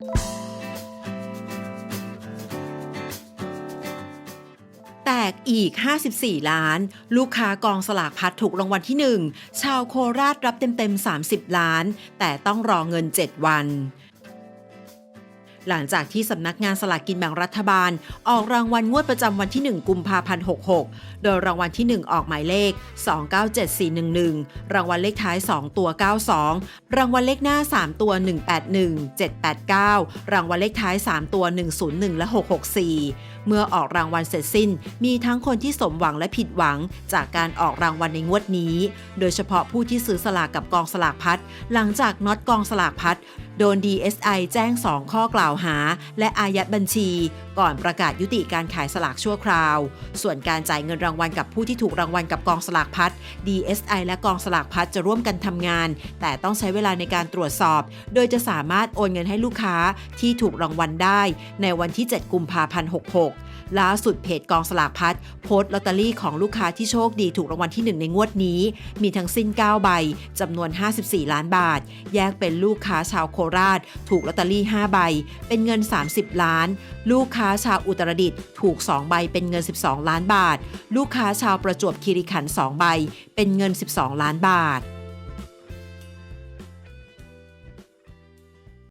แตกอีก 54 ล้าน ลูกค้ากองสลากพัดถูกรางวัลที่ 1 ชาวโคราชรับเต็ม ๆ 30 ล้าน แต่ต้องรอเงิน 7 วัน หลังจากที่สำนักงานสลากกินแบ่งรัฐบาล ออกรางวัลงวดประจำวันที่ 1 กุมภาพันธ์ 66 โดยรางวัลที่ 1 ออกหมายเลข 297411 รางวัลเลขท้าย 2 ตัว 92 รางวัลเลขหน้า 3 ตัว 181 789 รางวัลเลขท้าย 3 ตัว 101 และ 664เมื่อออกรางวัลเสร็จสิ้น มีทั้งคนที่สมหวังและผิดหวังจากการออกรางวัลในงวดนี้ โดยเฉพาะผู้ที่ซื้อสลากกับกองสลากพัดหลังจากน็อตกองสลากพัดโดน DSI แจ้ง 2 ข้อกล่าวหา และอายัดบัญชี ก่อนประกาศยุติการขายสลากชั่วคราว ส่วนการจ่ายเงินรางวัลกับผู้ที่ถูกรางวัลกับกองสลากพัด DSI และกองสลากพัดจะร่วมกันทำงาน แต่ต้องใช้เวลาในการตรวจสอบ โดยจะสามารถโอนเงินให้ลูกค้าที่ถูกรางวัลได้ ในวันที่ 7 กุมภาพันธ์ 66 ล่าสุดเพจกองสลากพัดโพสต์ลอตเตอรี่ของลูกค้าที่โชคดีถูกรางวัลที่ 1 ในงวดนี้ มีทั้งสิ้น 9 ใบจำนวน 54 ล้านบาท แยกเป็นลูกค้าชาวโคราช ถูกลอตเตอรี่ 5 ใบ เป็นเงิน 30 ล้าน ลูกค้าชาวอุตรดิตถ์ถูก 2 ใบเป็นเงิน 12 ล้านบาท ลูกค้าชาวประจวบคีรีขันธ์2ใบ เป็นเงิน 12 ล้านบาท